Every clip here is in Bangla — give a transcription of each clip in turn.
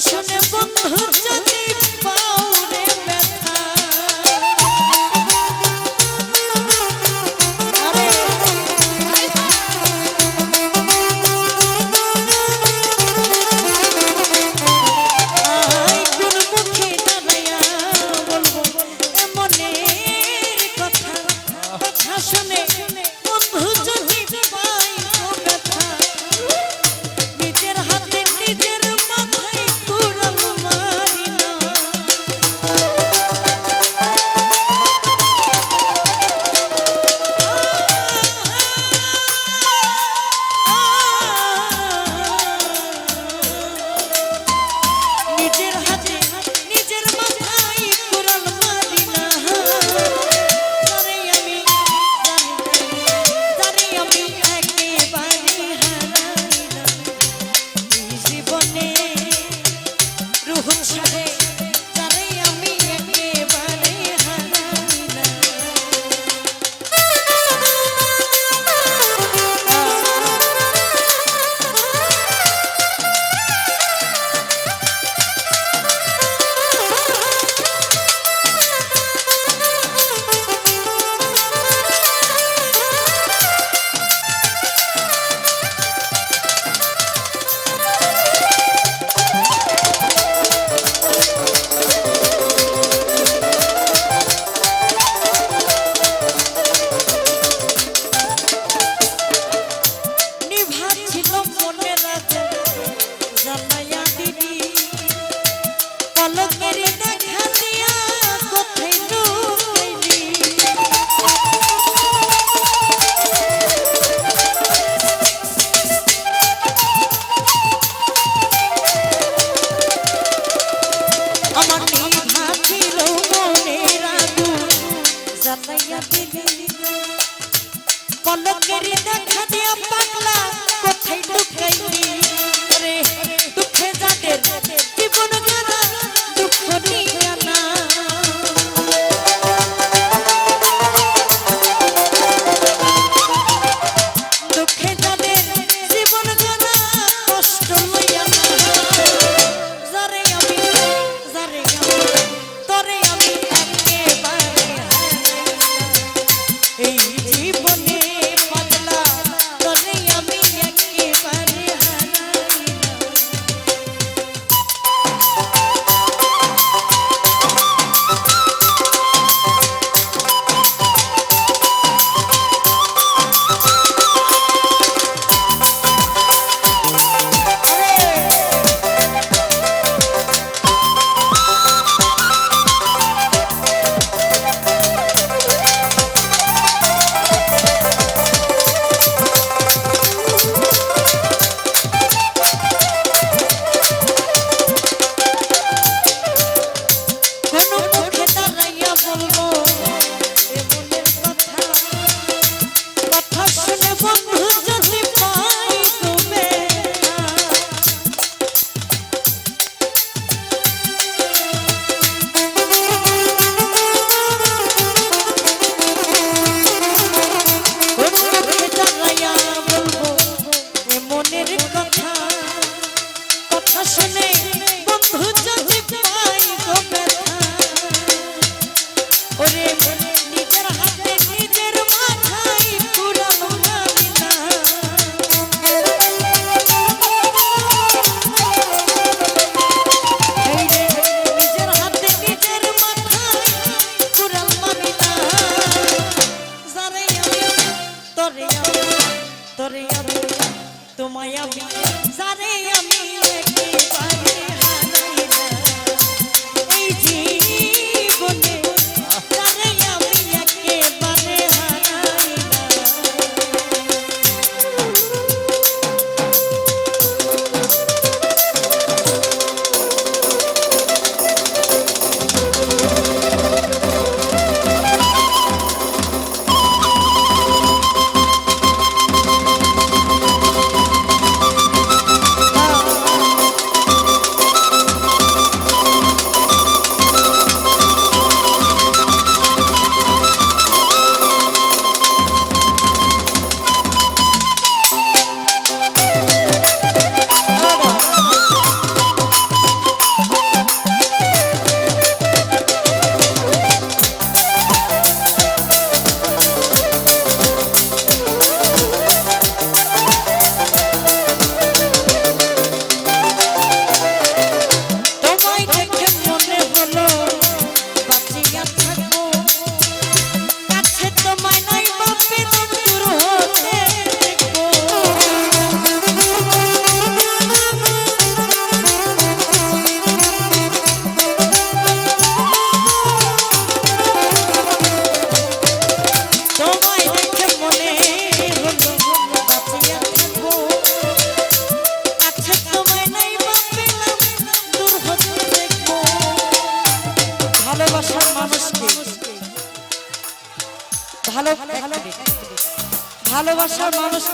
শুনে বন্ধু যদি পাউরে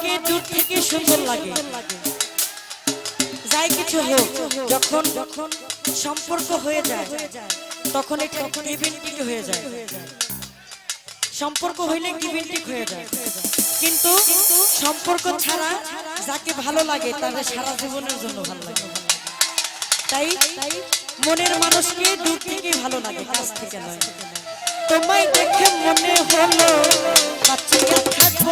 মানুষকে দূর থেকে সুন্দর লাগে। যাই কিছু হোক, যখন যখন সম্পর্ক হয়ে যায়, তখন এটা ইভেন্টিক হয়ে যায়। সম্পর্ক হইলে ইভেন্টিক হয়ে যায়। কিন্তু সম্পর্ক ছাড়া যাকে ভালো লাগে তাদের সারা জীবনের জন্য ভালো লাগে। তাই মনের মানুষকে দূর থেকে ভালো লাগে, কাছ থেকে নয়। তোমায় দেখে মনে হলো বাচ্চা থাকব